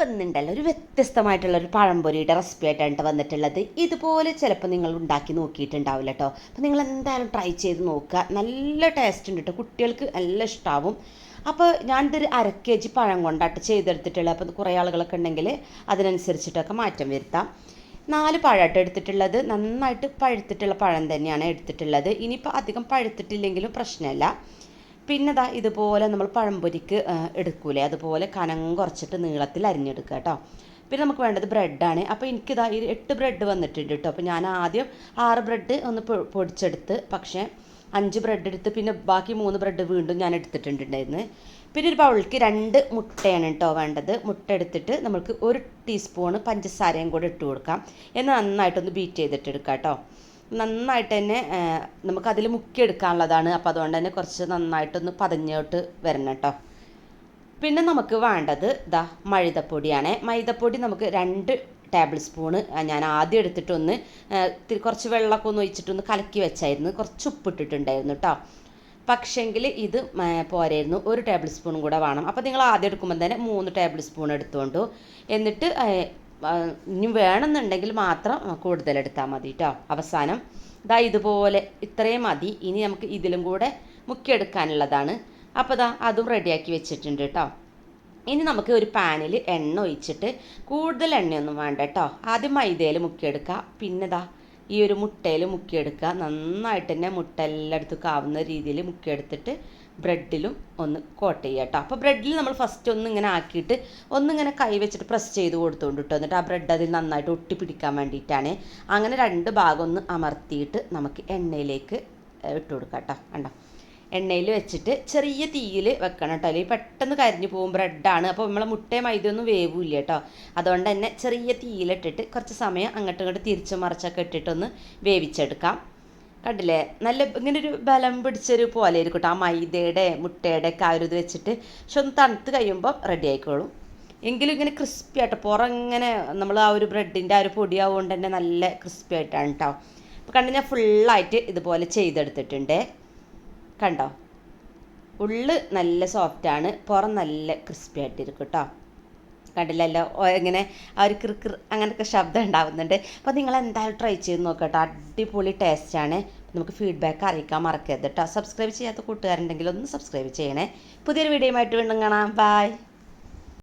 അപ്പം ഇന്നുണ്ടല്ലോ ഒരു വ്യത്യസ്തമായിട്ടുള്ള ഒരു പഴംപൊരിയുടെ റെസിപ്പി ആയിട്ടാണ് വന്നിട്ടുള്ളത്. ഇതുപോലെ ചിലപ്പോൾ നിങ്ങൾ ഉണ്ടാക്കി നോക്കിയിട്ടുണ്ടാവില്ല കേട്ടോ അപ്പം നിങ്ങൾ എന്തായാലും ട്രൈ ചെയ്ത് നോക്കുക. നല്ല ടേസ്റ്റ് ഉണ്ട് കേട്ടോ കുട്ടികൾക്ക് നല്ല ഇഷ്ടമാവും അപ്പോൾ ഞാനിതൊരു അര കെ ജി പഴം കൊണ്ടാട്ട് ചെയ്തെടുത്തിട്ടുള്ളത്. അപ്പോൾ കുറേ ആളുകളൊക്കെ ഉണ്ടെങ്കിൽ അതിനനുസരിച്ചിട്ടൊക്കെ മാറ്റം വരുത്താം. നാല് പഴമായിട്ട് എടുത്തിട്ടുള്ളത്. നന്നായിട്ട് പഴുത്തിട്ടുള്ള പഴം തന്നെയാണ് എടുത്തിട്ടുള്ളത്. ഇനിയിപ്പോൾ അധികം പഴുത്തിട്ടില്ലെങ്കിലും പ്രശ്നമല്ല പിന്നെ ദാ ഇതുപോലെ നമ്മൾ പഴംപൊരിക്ക് എടുക്കൂലേ? അതുപോലെ കനം കുറച്ചിട്ട് നീളത്തിൽ അരിഞ്ഞെടുക്കുക കേട്ടോ. പിന്നെ നമുക്ക് വേണ്ടത് ബ്രെഡാണ്. അപ്പോൾ എനിക്കിതാ ഈ എട്ട് ബ്രെഡ് വന്നിട്ടുണ്ട് കേട്ടോ. അപ്പോൾ ഞാൻ ആദ്യം ആറ് ബ്രെഡ് ഒന്ന് പൊടിച്ചെടുത്ത് പക്ഷേ അഞ്ച് ബ്രെഡ് എടുത്ത് പിന്നെ ബാക്കി മൂന്ന് ബ്രെഡ് വീണ്ടും ഞാൻ എടുത്തിട്ടുണ്ടായിരുന്നു. പിന്നെ ഒരു ബൗളിക്ക് രണ്ട് മുട്ടയാണ് കേട്ടോ വേണ്ടത്. മുട്ട എടുത്തിട്ട് നമുക്ക് ഒരു ടീസ്പൂണ് പഞ്ചസാരയും കൂടെ ഇട്ട് കൊടുക്കാം. എന്ന് നന്നായിട്ടൊന്ന് ബീറ്റ് ചെയ്തിട്ട് എടുക്കാം കേട്ടോ. നന്നായിട്ട് തന്നെ നമുക്കതിൽ മുക്കിയെടുക്കാനുള്ളതാണ്. അപ്പോൾ അതുകൊണ്ട് തന്നെ കുറച്ച് നന്നായിട്ടൊന്ന് പതഞ്ഞോട്ട് വരണം കേട്ടോ പിന്നെ നമുക്ക് വേണ്ടത് ഇതാ മൈദപ്പൊടിയാണ്. മൈദപ്പൊടി നമുക്ക് രണ്ട് ടേബിൾ സ്പൂണ് ഞാൻ ആദ്യം എടുത്തിട്ടൊന്ന് കുറച്ച് വെള്ളമൊക്കെ ഒന്ന് ഒഴിച്ചിട്ടൊന്ന് കലക്കി വെച്ചായിരുന്നു. കുറച്ച് ഉപ്പിട്ടിട്ടുണ്ടായിരുന്നു കേട്ടോ പക്ഷേങ്കിൽ ഇത് പോരായിരുന്നു. ഒരു ടേബിൾ സ്പൂണും കൂടെ വേണം. അപ്പോൾ നിങ്ങൾ ആദ്യം എടുക്കുമ്പോൾ തന്നെ മൂന്ന് ടേബിൾ സ്പൂൺ എടുത്തുകൊണ്ടു എന്നിട്ട് ഇനി വേണമെന്നുണ്ടെങ്കിൽ മാത്രം കൂടുതൽ എടുത്താൽ മതി കേട്ടോ അവസാനം ഇതാ ഇതുപോലെ ഇത്രയും മതി. ഇനി നമുക്ക് ഇതിലും കൂടെ മുക്കിയെടുക്കാനുള്ളതാണ്. അപ്പോൾ ദാ അതും റെഡിയാക്കി വെച്ചിട്ടുണ്ട് കേട്ടോ ഇനി നമുക്ക് ഒരു പാനിൽ എണ്ണ ഒഴിച്ചിട്ട് കൂടുതൽ എണ്ണയൊന്നും വേണ്ട കേട്ടോ ആദ്യം മൈദയിൽ മുക്കിയെടുക്കുക പിന്നെ ദാ ഈ ഒരു മുട്ടയിൽ മുക്കിയെടുക്കുക. നന്നായിട്ട് തന്നെ മുട്ട എല്ലായിടത്തും ആവുന്ന രീതിയിൽ മുക്കിയെടുത്തിട്ട് ബ്രെഡിലും ഒന്ന് കോട്ട് ചെയ്യുക കേട്ടോ അപ്പോൾ ബ്രെഡിൽ നമ്മൾ ഫസ്റ്റ് ഒന്ന് ഇങ്ങനെ ആക്കിയിട്ട് ഒന്നിങ്ങനെ കൈ വെച്ചിട്ട് പ്രസ് ചെയ്ത് കൊടുത്തുകൊണ്ട് കേട്ടോ എന്നിട്ട് ആ ബ്രെഡ് അതിൽ നന്നായിട്ട് ഒട്ടിപ്പിടിക്കാൻ വേണ്ടിയിട്ടാണ്. അങ്ങനെ രണ്ട് ഭാഗം ഒന്ന് അമർത്തിയിട്ട് നമുക്ക് എണ്ണയിലേക്ക് ഇട്ട് കൊടുക്കാം കേട്ടോ കണ്ടോ? എണ്ണയിൽ വെച്ചിട്ട് ചെറിയ തീയിൽ വെക്കണം കേട്ടോ. അല്ലെങ്കിൽ പെട്ടെന്ന് കരിഞ്ഞു പോകും. ബ്രെഡാണ്. അപ്പോൾ നമ്മളെ മുട്ടയും മൈദയൊന്നും വേവില്ല കേട്ടോ. അതുകൊണ്ട് തന്നെ ചെറിയ തീയിലിട്ടിട്ട് കുറച്ച് സമയം അങ്ങോട്ടും ഇങ്ങോട്ട് തിരിച്ചു മറിച്ചൊക്കെ ഇട്ടിട്ടൊന്ന് വേവിച്ചെടുക്കാം. കണ്ടില്ലേ? നല്ല ഇങ്ങനെ ഒരു ബലം പിടിച്ചൊരു പോലെ ആയിരിക്കും കേട്ടോ. ആ മൈദയുടെ മുട്ടയുടെ ഒക്കെ ആ ഒരു ഇത് വെച്ചിട്ട് പക്ഷെ ഒന്ന് തണുത്ത് കഴിയുമ്പോൾ റെഡി ആയിക്കോളും. എങ്കിലും ഇങ്ങനെ ക്രിസ്പി ആയിട്ട് പുറം ഇങ്ങനെ നമ്മൾ ആ ഒരു ബ്രെഡിന്റെ ആ ഒരു പൊടിയാവുകൊണ്ട് തന്നെ നല്ല ക്രിസ്പി ആയിട്ടാണ് കേട്ടോ. അപ്പോൾ കണ്ട് ഞാൻ ഫുള്ളായിട്ട് ഇതുപോലെ ചെയ്തെടുത്തിട്ടുണ്ട്. കണ്ടോ? ഉള്ള് നല്ല സോഫ്റ്റാണ് പുറം നല്ല ക്രിസ്പി ആയിട്ടിരിക്കും കേട്ടോ കണ്ടില്ലല്ലോ? ഇങ്ങനെ ആ ഒരു കിറുക്കിർ അങ്ങനത്തെ ശബ്ദം ഉണ്ടാവുന്നുണ്ട്. അപ്പോൾ നിങ്ങൾ എന്തായാലും ട്രൈ ചെയ്ത് നോക്കട്ടോ. അടിപൊളി ടേസ്റ്റാണ് നമുക്ക് ഫീഡ്ബാക്ക് അറിയിക്കാൻ മറക്കരുത് കേട്ടോ സബ്സ്ക്രൈബ് ചെയ്യാത്ത കൂട്ടുകാരുണ്ടെങ്കിൽ ഒന്ന് സബ്സ്ക്രൈബ് ചെയ്യണേ. പുതിയൊരു വീഡിയോയുമായിട്ട് വീണ്ടും കാണാം. ബൈ